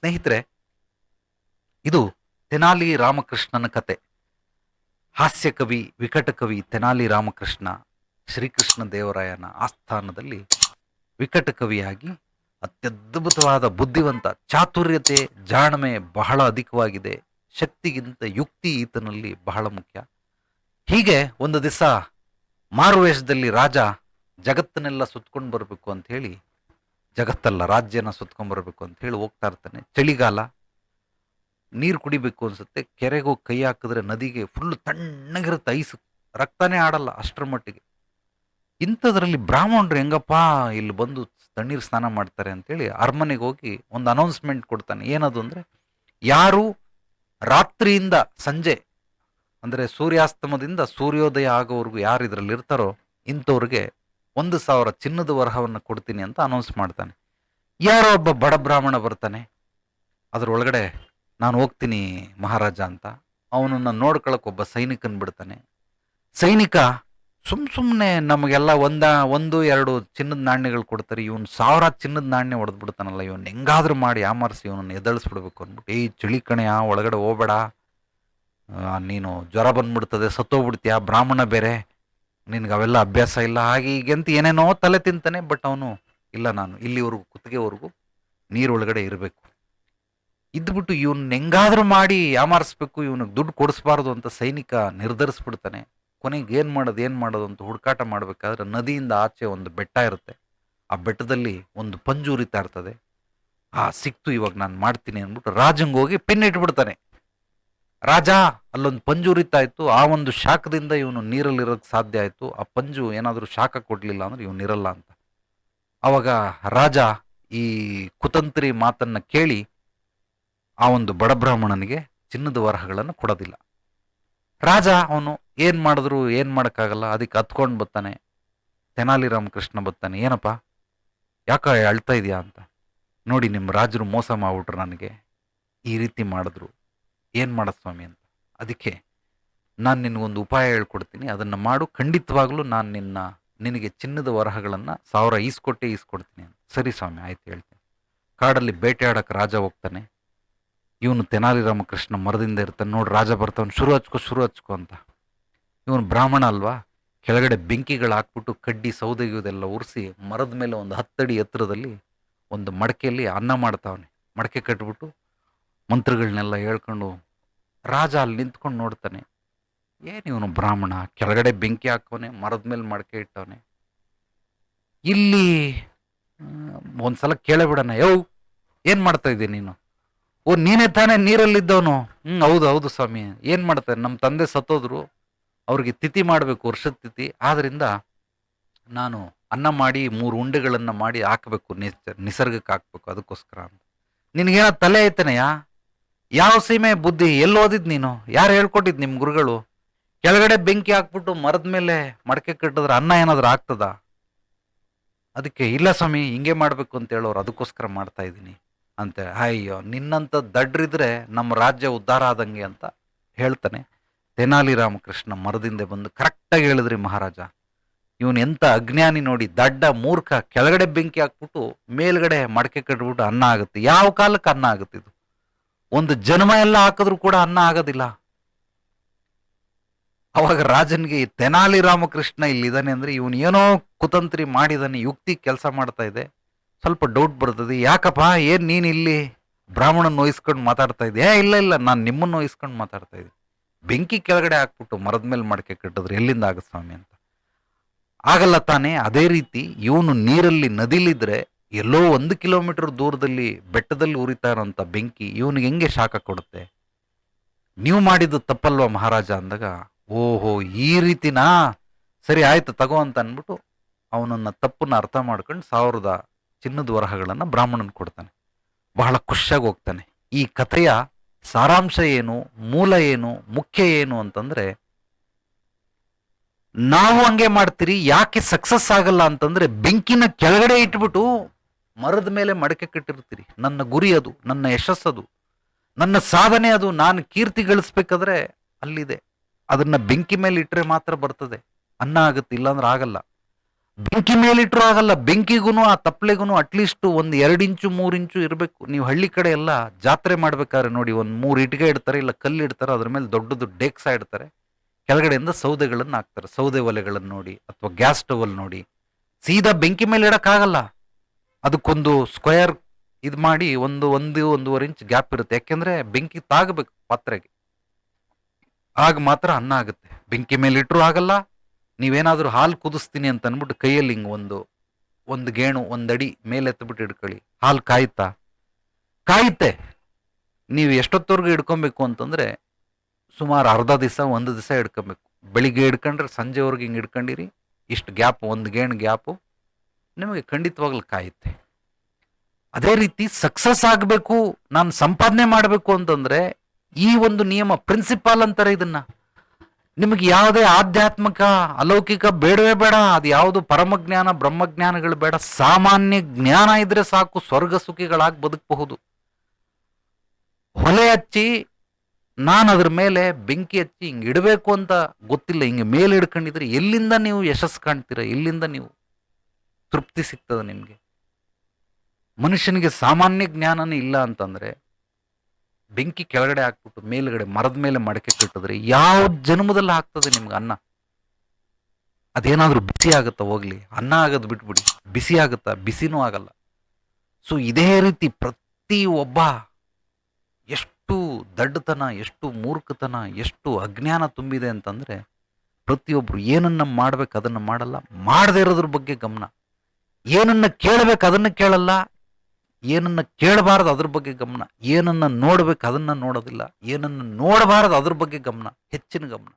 ಸ್ನೇಹಿತರೆ, ಇದು ತೆನಾಲಿ ರಾಮಕೃಷ್ಣನ ಕತೆ. ಹಾಸ್ಯ ಕವಿ, ವಿಕಟ ಕವಿ ತೆನಾಲಿ ರಾಮಕೃಷ್ಣ ಶ್ರೀಕೃಷ್ಣ ದೇವರಾಯನ ಆಸ್ಥಾನದಲ್ಲಿ ವಿಕಟ ಕವಿಯಾಗಿ ಅತ್ಯದ್ಭುತವಾದ ಬುದ್ಧಿವಂತ ಚಾತುರ್ಯತೆ, ಜಾಣಮೆ ಬಹಳ ಅಧಿಕವಾಗಿದೆ. ಶಕ್ತಿಗಿಂತ ಯುಕ್ತಿ ಈತನಲ್ಲಿ ಬಹಳ ಮುಖ್ಯ. ಹೀಗೆ ಒಂದು ದಿವಸ ಮಾರುವೇಷದಲ್ಲಿ ರಾಜ ಜಗತ್ತನ್ನೆಲ್ಲ ಸುತ್ಕೊಂಡು ಬರಬೇಕು ಅಂತ ಹೇಳಿ ಜಗತ್ತಲ್ಲ, ರಾಜ್ಯನ ಸುತ್ಕೊಂಡ್ಬರ್ಬೇಕು ಅಂತ ಹೇಳಿ ಹೋಗ್ತಾ ಇರ್ತಾನೆ. ಚಳಿಗಾಲ, ನೀರು ಕುಡಿಬೇಕು ಅನ್ಸುತ್ತೆ. ಕೆರೆಗೂ ಕೈ ಹಾಕಿದ್ರೆ ನದಿಗೆ ಫುಲ್ ತಣ್ಣಗಿರುತ್ತೆ, ಐಸು. ರಕ್ತನೇ ಆಡಲ್ಲ ಅಷ್ಟರ ಮಟ್ಟಿಗೆ. ಇಂಥದ್ರಲ್ಲಿ ಬ್ರಾಹ್ಮಣರು ಹೆಂಗಪ್ಪ ಇಲ್ಲಿ ಬಂದು ತಣ್ಣೀರು ಸ್ನಾನ ಮಾಡ್ತಾರೆ ಅಂತೇಳಿ ಅರಮನೆಗೆ ಹೋಗಿ ಒಂದು ಅನೌನ್ಸ್ಮೆಂಟ್ ಕೊಡ್ತಾನೆ. ಏನದು ಅಂದರೆ, ಯಾರು ರಾತ್ರಿಯಿಂದ ಸಂಜೆ, ಅಂದರೆ ಸೂರ್ಯಾಸ್ತಮದಿಂದ ಸೂರ್ಯೋದಯ ಆಗೋವರೆಗೂ ಯಾರು ಇದರಲ್ಲಿ ಇರ್ತಾರೋ ಇಂಥವ್ರಿಗೆ ಒಂದು ಸಾವಿರ ಚಿನ್ನದ ವರಹವನ್ನು ಕೊಡ್ತೀನಿ ಅಂತ ಅನೌನ್ಸ್ ಮಾಡ್ತಾನೆ. ಯಾರೋ ಒಬ್ಬ ಬಡ ಬ್ರಾಹ್ಮಣ ಬರ್ತಾನೆ. ಅದರೊಳಗಡೆ ನಾನು ಹೋಗ್ತೀನಿ ಮಹಾರಾಜ ಅಂತ. ಅವನನ್ನು ನೋಡ್ಕೊಳಕ್ಕೆ ಒಬ್ಬ ಸೈನಿಕನ್ ಬಿಡ್ತಾನೆ. ಸೈನಿಕ ಸುಮ್ ಸುಮ್ಮನೆ ನಮಗೆಲ್ಲ ಒಂದ, ಒಂದು, ಎರಡು ಚಿನ್ನದ ನಾಣ್ಯಗಳು ಕೊಡ್ತಾರೆ. ಇವನು ಸಾವಿರ ಚಿನ್ನದ ನಾಣ್ಯ ಹೊಡೆದು ಬಿಡ್ತಾನಲ್ಲ ಇವನು ಹೆಂಗಾದ್ರೂ ಮಾಡಿ ಆಮರಿಸಿ, ಇವನನ್ನು ಎದಳಿಸ್ಬಿಡ್ಬೇಕು ಅಂದ್ಬಿಟ್ಟು, ಏಯ್ ಚಳಿ ಕಣೆಯ ಒಳಗಡೆ ಹೋಗ್ಬೇಡ. ನೀನು ಜ್ವರ ಬಂದ್ಬಿಡ್ತದೆ, ಸತ್ತೋಗ್ಬಿಡ್ತೀಯ? ಬ್ರಾಹ್ಮಣ ಬೇರೆ. ನಿನ್ಗೆ ಅವೆಲ್ಲ ಅಭ್ಯಾಸ ಇಲ್ಲ. ಹಾಗೆ ಹೀಗೆ ಅಂತ ಏನೇನೋ ತಲೆ ತಿಂತಾನೆ ಬಟ್ ಅವನು ಇಲ್ಲ ನಾನು, ಇಲ್ಲಿವರೆಗೂ, ಕುತ್ತಿಗೆವರೆಗೂ ನೀರೊಳಗಡೆ ಇರಬೇಕು. ಇದ್ಬಿಟ್ಟು ಇವನ್ ಹೆಂಗಾದ್ರೂ ಮಾಡಿ ಯಾಮಾರಿಸ್ಬೇಕು, ಇವನಿಗೆ ದುಡ್ಡು ಕೊಡಿಸ್ಬಾರ್ದು ಅಂತ ಸೈನಿಕ ನಿರ್ಧರಿಸ್ಬಿಡ್ತಾನೆ. ಕೊನೆಗೆ ಏನು ಮಾಡೋದು ಏನು ಮಾಡೋದು ಅಂತ ಹುಡುಕಾಟ ಮಾಡಬೇಕಾದ್ರೆ ನದಿಯಿಂದ ಆಚೆ ಒಂದು ಬೆಟ್ಟ ಇರುತ್ತೆ. ಆ ಬೆಟ್ಟದಲ್ಲಿ ಒಂದು ಪಂಜು ಉರಿತಾ ಇರ್ತದೆ. ಆ ಸಿಕ್ತು, ಇವಾಗ ನಾನು ಮಾಡ್ತೀನಿ ಅಂದ್ಬಿಟ್ಟು ರಾಜಂಗೆ ಹೋಗಿ ಪಿನ್ ಇಟ್ಬಿಡ್ತಾನೆ. ರಾಜ, ಅಲ್ಲೊಂದು ಪಂಜು ಇತ್ತು. ಆ ಒಂದು ಶಾಖದಿಂದ ಇವನು ನೀರಲ್ಲಿರೋದು ಇರೋಕ್ಕೆ ಸಾಧ್ಯ ಆಯಿತು. ಆ ಪಂಜು ಏನಾದರೂ ಶಾಖ ಕೊಡಲಿಲ್ಲ ಅಂದ್ರೆ ಇವನು ಇರಲ್ಲ ಅಂತ. ಆವಾಗ ರಾಜ ಈ ಕುತಂತ್ರಿ ಮಾತನ್ನು ಕೇಳಿ ಆ ಒಂದು ಬಡಬ್ರಾಹ್ಮಣನಿಗೆ ಚಿನ್ನದ ವರಹಗಳನ್ನು ಕೊಡೋದಿಲ್ಲ. ರಾಜ ಅವನು ಏನು ಮಾಡಿದ್ರು ಏನು ಮಾಡೋಕ್ಕಾಗಲ್ಲ. ಅದಕ್ಕೆ ಹತ್ಕೊಂಡು ಬರ್ತಾನೆ. ತೆನಾಲಿ ರಾಮಕೃಷ್ಣ ಬರ್ತಾನೆ. ಏನಪ್ಪ? ಯಾಕ ಅಳ್ತಾ ಇದೆಯಾ ಅಂತ. ನೋಡಿ, ನಿಮ್ಮ ರಾಜರು ಮೋಸ ಮಾಡ್ಬಿಟ್ರು ನನಗೆ. ಈ ರೀತಿ ಮಾಡಿದ್ರು. ಏನು ಮಾಡೋದು ಸ್ವಾಮಿ ಅಂತ. ಅದಕ್ಕೆ ನಾನು ನಿನಗೊಂದು ಉಪಾಯ ಹೇಳ್ಕೊಡ್ತೀನಿ. ಅದನ್ನು ಮಾಡು. ಖಂಡಿತವಾಗ್ಲೂ ನಾನು ನಿನ್ನ, ನಿನಗೆ ಚಿನ್ನದ ವರಹಗಳನ್ನು ಸಾವಿರ ಈಸ್ಕೊಟ್ಟೆ ಈಸ್ಕೊಡ್ತೀನಿ ಅಂತ. ಸರಿ ಸ್ವಾಮಿ, ಆಯ್ತು ಹೇಳ್ತೀನಿ. ಕಾಡಲ್ಲಿ ಬೇಟೆಯಾಡಕ್ಕೆ ರಾಜ ಹೋಗ್ತಾನೆ. ಇವನು ತೆನಾಲಿ ರಾಮಕೃಷ್ಣ ಮರದಿಂದ ಇರ್ತಾನೆ. ನೋಡಿ ರಾಜ ಬರ್ತಾವನು, ಶುರು ಹಚ್ಕೋ ಶುರು ಹಚ್ಕೋ ಅಂತ. ಇವನು ಬ್ರಾಹ್ಮಣ ಅಲ್ವಾ? ಕೆಳಗಡೆ ಬೆಂಕಿಗಳು ಹಾಕ್ಬಿಟ್ಟು ಕಡ್ಡಿ ಸೌದೆಗಿಯೋದೆಲ್ಲ ಉರಿಸಿ ಮರದ ಮೇಲೆ ಒಂದು ಹತ್ತಡಿ ಎತ್ತರದಲ್ಲಿ ಒಂದು ಮಡಕೆಯಲ್ಲಿ ಅನ್ನ ಮಾಡ್ತಾವನೆ. ಮಡಕೆ ಕಟ್ಬಿಟ್ಟು ಮಂತ್ರಗಳನ್ನೆಲ್ಲ ಹೇಳ್ಕೊಂಡು ರಾಜ ಅಲ್ಲಿ ನಿಂತ್ಕೊಂಡು ನೋಡ್ತಾನೆ. ಏನು ಇವನು ಬ್ರಾಹ್ಮಣ? ಕೆಳಗಡೆ ಬೆಂಕಿ ಹಾಕೋನೆ ಮರದ ಮೇಲೆ ಮಡಕೆ ಇಟ್ಟವನೆ. ಇಲ್ಲಿ ಆ, ಒಂದ್ಸಲ ಕೇಳಬಿಡೋಣ ಯೋ ಏನು ಮಾಡ್ತಾ ಇದ್ದೀನಿ ನೀನು? ಓ ನೀನೇ ತಾನೇ ನೀರಲ್ಲಿದ್ದವನು? ಹ್ಞೂ ಹೌದು ಹೌದು ಸ್ವಾಮಿ. ಏನು ಮಾಡ್ತಾರೆ ನಮ್ಮ ತಂದೆ ಸತ್ತೋದ್ರು. ಅವ್ರಿಗೆ ತಿಥಿ ಮಾಡಬೇಕು ವರ್ಷದ ತಿಥಿ. ಆದ್ದರಿಂದ ನಾನು ಅನ್ನ ಮಾಡಿ ಮೂರು ಉಂಡೆಗಳನ್ನು ಮಾಡಿ ಹಾಕಬೇಕು ನಿಸರ್ಗಕ್ಕೆ ಹಾಕ್ಬೇಕು ಅದಕ್ಕೋಸ್ಕರ ಅಂತ. ನಿನಗೇನ ತಲೆ ಐತನೆಯಾ ಯಾವ ಸೀಮೆ ಬುದ್ಧಿ ಎಲ್ಲಿ ಓದಿದ್ ನೀನು? ಯಾರು ಹೇಳ್ಕೊಟ್ಟಿದ್ ನಿಮ್ಮ ಗುರುಗಳು? ಕೆಳಗಡೆ ಬೆಂಕಿ ಹಾಕ್ಬಿಟ್ಟು ಮರದ ಮೇಲೆ ಮಡಕೆ ಕಟ್ಟಿದ್ರೆ ಅನ್ನ ಏನಾದ್ರು ಆಗ್ತದ? ಅದಕ್ಕೆ, ಇಲ್ಲ ಸ್ವಾಮಿ, ಹಿಂಗೆ ಮಾಡಬೇಕು ಅಂತ ಹೇಳೋರು ಅದಕ್ಕೋಸ್ಕರ ಮಾಡ್ತಾ ಇದ್ದೀನಿ ಅಂತ ಅಯ್ಯೋ ನಿನ್ನಂತ ದಡ್ರಿದ್ರೆ ನಮ್ಮ ರಾಜ್ಯ ಉದ್ಧಾರ ಆದಂಗೆ ಅಂತ ಹೇಳ್ತಾನೆ. ತೆನಾಲಿ ರಾಮಕೃಷ್ಣ ಮರದಿಂದ ಬಂದು ಕರೆಕ್ಟಾಗಿ ಹೇಳಿದ್ರಿ ಮಹಾರಾಜ. ಇವನು ಎಂತ ಅಜ್ಞಾನಿ ನೋಡಿ, ದಡ್ಡ ಮೂರ್ಖ, ಕೆಳಗಡೆ ಬೆಂಕಿ ಹಾಕ್ಬಿಟ್ಟು ಮೇಲ್ಗಡೆ ಮಡಕೆ ಕಟ್ಬಿಟ್ಟು ಅನ್ನ ಆಗುತ್ತೆ. ಯಾವ ಕಾಲಕ್ಕೆ ಅನ್ನ ಆಗುತ್ತೆ ಇದು ಒಂದು ಜನ್ಮ ಎಲ್ಲ ಹಾಕಿದ್ರು ಕೂಡ ಅನ್ನ ಆಗೋದಿಲ್ಲ. ಅವಾಗ ರಾಜನ್ಗೆ ತೆನಾಲಿ ರಾಮಕೃಷ್ಣ ಇಲ್ಲಿದ್ದಾನೆ ಅಂದರೆ ಇವನು ಏನೋ ಕುತಂತ್ರಿ ಮಾಡಿದಾನೆ, ಯುಕ್ತಿ ಕೆಲಸ ಮಾಡ್ತಾ ಇದೆ. ಸ್ವಲ್ಪ ಡೌಟ್ ಬರ್ತದೆ, ಯಾಕಪ್ಪ, ಏನು ನೀನ್ ಇಲ್ಲಿ ಬ್ರಾಹ್ಮಣ ನೋಯಿಸ್ಕೊಂಡು ಮಾತಾಡ್ತಾ ಇದ್ದೆ ಇಲ್ಲ ಇಲ್ಲ, ನಾನು ನಿಮ್ಮನ್ನು ನೋಯಿಸ್ಕೊಂಡು ಮಾತಾಡ್ತಾ ಇದ್ದೆ ಬೆಂಕಿ ಕೆಳಗಡೆ ಹಾಕ್ಬಿಟ್ಟು ಮರದ ಮೇಲೆ ಮಡಕೆ ಕಟ್ಟಿದ್ರೆ ಎಲ್ಲಿಂದ ಆಗ ಸ್ವಾಮಿ ಅಂತ. ಆಗಲ್ಲ ತಾನೇ, ಅದೇ ರೀತಿ ಇವನು ನೀರಲ್ಲಿ ನದಿಲಿದ್ರೆ ಎಲ್ಲೋ ಒಂದು ಕಿಲೋಮೀಟರ್ ದೂರದಲ್ಲಿ ಬೆಟ್ಟದಲ್ಲಿ ಉರಿತಾ ಇರೋಂಥ ಬೆಂಕಿ ಇವನಿಗೆ ಹೆಂಗೆ ಶಾಖ ಕೊಡುತ್ತೆ? ನೀವು ಮಾಡಿದ್ದು ತಪ್ಪಲ್ವಾ ಮಹಾರಾಜ ಅಂದಾಗ, ಓಹೋ, ಈ ರೀತಿನಾ? ಸರಿ, ಆಯ್ತು, ತಗೋ ಅಂತ ಅಂದ್ಬಿಟ್ಟು ಅವನನ್ನ ತಪ್ಪನ್ನ ಅರ್ಥ ಮಾಡ್ಕೊಂಡು ಸಾವಿರದ ಚಿನ್ನದ ವರಹಗಳನ್ನು ಬ್ರಾಹ್ಮಣನ್ ಕೊಡ್ತಾನೆ. ಬಹಳ ಖುಷಿಯಾಗಿ ಹೋಗ್ತಾನೆ. ಈ ಕಥೆಯ ಸಾರಾಂಶ ಏನು, ಮೂಲ ಏನು, ಮುಖ್ಯ ಏನು ಅಂತಂದ್ರೆ, ನಾವು ಹಂಗೆ ಮಾಡ್ತೀರಿ, ಯಾಕೆ ಸಕ್ಸಸ್ ಆಗಲ್ಲ ಅಂತಂದ್ರೆ ಬೆಂಕಿನ ಕೆಳಗಡೆ ಇಟ್ಬಿಟ್ಟು ಮರದ ಮೇಲೆ ಮಡಕೆ ಕಟ್ಟಿರ್ತೀರಿ ನನ್ನ ಗುರಿ ಅದು, ನನ್ನ ಯಶಸ್ಸದು. ನನ್ನ ಸಾಧನೆ ಅದು, ನಾನು ಕೀರ್ತಿ ಗಳಿಸ್ಬೇಕಾದ್ರೆ ಅಲ್ಲಿದೆ. ಅದನ್ನ ಬೆಂಕಿ ಮೇಲೆ ಇಟ್ಟರೆ ಮಾತ್ರ ಬರ್ತದೆ. ಅನ್ನ ಆಗುತ್ತೆ, ಇಲ್ಲಾಂದ್ರೆ ಆಗಲ್ಲ. ಬೆಂಕಿ ಮೇಲಿಟ್ಟರೂ ಆಗಲ್ಲ ಬೆಂಕಿಗೂ ಆ ತಪ್ಪಲೆಗೂ ಅಟ್ಲೀಸ್ಟ್ ಒಂದು ಎರಡು ಇಂಚು, ಮೂರು ಇಂಚು ಇರಬೇಕು. ನೀವು ಹಳ್ಳಿ ಕಡೆ ಎಲ್ಲ ಜಾತ್ರೆ ಮಾಡ್ಬೇಕಾದ್ರೆ ನೋಡಿ, ಒಂದು ಮೂರು ಇಟ್ಟಿಗೆ ಇಡ್ತಾರೆ, ಇಲ್ಲ ಕಲ್ಲು ಇಡ್ತಾರೆ, ಅದ್ರ ಮೇಲೆ ದೊಡ್ಡದು ಡೇಕ್ಸ ಇಡ್ತಾರೆ. ಕೆಳಗಡೆಯಿಂದ ಸೌದೆಗಳನ್ನು ಹಾಕ್ತಾರೆ. ಸೌದೆ ಒಲೆಗಳನ್ನು ನೋಡಿ, ಅಥವಾ ಗ್ಯಾಸ್ ಸ್ಟವಲ್ ನೋಡಿ. ಸೀದಾ ಬೆಂಕಿ ಮೇಲೆ ಇಡಕ್ಕಾಗಲ್ಲ. ಅದಕ್ಕೊಂದು ಸ್ಕ್ವೇರ್ ಇದು ಮಾಡಿ ಒಂದು ಒಂದು ಒಂದೂವರೆ ಇಂಚ್ ಗ್ಯಾಪ್ ಇರುತ್ತೆ. ಯಾಕೆಂದ್ರೆ ಬೆಂಕಿ ತಾಗಬೇಕು ಪಾತ್ರೆಗೆ. ಆಗ ಮಾತ್ರ ಅನ್ನ ಆಗುತ್ತೆ. ಬೆಂಕಿ ಮೇಲೆ ಇಟ್ಟರೂ ಆಗಲ್ಲ. ನೀವೇನಾದರೂ ಹಾಲು ಕುದಿಸ್ತೀನಿ ಅಂತ ಅಂದ್ಬಿಟ್ಟು ಕೈಯಲ್ಲಿ ಹಿಂಗೆ ಒಂದು ಒಂದು ಗೇಣು, ಒಂದಡಿ ಮೇಲೆ ಎತ್ತಿಬಿಟ್ಟು ಇಡ್ಕೊಳ್ಳಿ ಹಾಲು ಕಾಯ್ತಾ? ಕಾಯುತ್ತೆ ನೀವು ಎಷ್ಟೊತ್ತವರೆಗೂ ಹಿಡ್ಕೊಬೇಕು ಅಂತಂದ್ರೆ ಸುಮಾರು ಅರ್ಧ ದಿವಸ, ಒಂದು ದಿವಸ ಹಿಡ್ಕೊಬೇಕು. ಬೆಳಿಗ್ಗೆ ಹಿಡ್ಕೊಂಡ್ರೆ ಸಂಜೆವರೆಗೆ ಹಿಂಗೆ ಇಡ್ಕೊಂಡಿರಿ ಇಷ್ಟು ಗ್ಯಾಪ್ ಒಂದು ಗೇಣು ಗ್ಯಾಪು ನಿಮಗೆ ಖಂಡಿತವಾಗ್ಲೂ ಕಾಯುತ್ತೆ. ಅದೇ ರೀತಿ ಸಕ್ಸಸ್ ಆಗಬೇಕು, ನಾನು ಸಂಪಾದನೆ ಮಾಡಬೇಕು ಅಂತಂದ್ರೆ, ಈ ಒಂದು ನಿಯಮ ಪ್ರಿನ್ಸಿಪಾಲ್ ಅಂತಾರೆ ಇದನ್ನ. ನಿಮಗೆ ಯಾವುದೇ ಆಧ್ಯಾತ್ಮಿಕ, ಅಲೌಕಿಕ ಬೇಡವೇ ಬೇಡ, ಅದು ಯಾವುದು ಪರಮಜ್ಞಾನ, ಬ್ರಹ್ಮಜ್ಞಾನಗಳು ಬೇಡ, ಸಾಮಾನ್ಯ ಜ್ಞಾನ ಇದ್ರೆ ಸಾಕು, ಸ್ವರ್ಗ ಸುಖಿಗಳಾಗಿ ಬದುಕಬಹುದು. ಹೊಲೆ ಹಚ್ಚಿ, ನಾನು ಅದ್ರ ಮೇಲೆ ಬೆಂಕಿ ಹಚ್ಚಿ ಹಿಂಗೆ ಇಡಬೇಕು ಅಂತ ಗೊತ್ತಿಲ್ಲ, ಹಿಂಗೆ ಮೇಲೆ ಹಿಡ್ಕೊಂಡಿದ್ರೆ ಎಲ್ಲಿಂದ ನೀವು ಯಶಸ್ಸು ಕಾಣ್ತೀರ, ಎಲ್ಲಿಂದ ನೀವು? ತೃಪ್ತಿ ಸಿಗ್ತದೆ ನಿಮಗೆ. ಮನುಷ್ಯನಿಗೆ ಸಾಮಾನ್ಯ ಜ್ಞಾನನೇ ಇಲ್ಲ ಅಂತಂದರೆ ಬೆಂಕಿ ಕೆಳಗಡೆ ಹಾಕ್ಬಿಟ್ಟು ಮೇಲುಗಡೆ ಮರದ ಮೇಲೆ ಮಡಕೆ ಕಟ್ಟಿದ್ರೆ ಯಾವ ಜನ್ಮದಲ್ಲಿ ಆಗ್ತದೆ ನಿಮ್ಗೆ ಅನ್ನ? ಅದೇನಾದರೂ ಬಿಸಿ ಆಗುತ್ತಾ ಹೋಗ್ಲಿ? ಅನ್ನ ಆಗೋದು ಬಿಟ್ಬಿಡಿ. ಬಿಸಿ ಆಗುತ್ತಾ? ಬಿಸಿನೂ ಆಗಲ್ಲ. ಸೊ ಇದೇ ರೀತಿ ಪ್ರತಿ ಒಬ್ಬ ಎಷ್ಟು ದಡ್ಡತನ, ಎಷ್ಟು ಮೂರ್ಖತನ, ಎಷ್ಟು ಅಜ್ಞಾನ ತುಂಬಿದೆ ಅಂತಂದರೆ ಪ್ರತಿಯೊಬ್ಬರು ಏನನ್ನ ಮಾಡ್ಬೇಕು ಅದನ್ನು ಮಾಡಲ್ಲ. ಮಾಡದೇ ಇರೋದ್ರ ಬಗ್ಗೆ ಗಮನ. ಏನನ್ನ ಕೇಳಬೇಕು ಅದನ್ನ ಕೇಳಲ್ಲ, ಏನನ್ನ ಕೇಳಬಾರದು ಅದ್ರ ಬಗ್ಗೆ ಗಮನ, ಏನನ್ನ ನೋಡ್ಬೇಕು ಅದನ್ನ ನೋಡೋದಿಲ್ಲ, ಏನನ್ನ ನೋಡಬಾರದು ಅದ್ರ ಬಗ್ಗೆ ಗಮನ, ಹೆಚ್ಚಿನ ಗಮನ.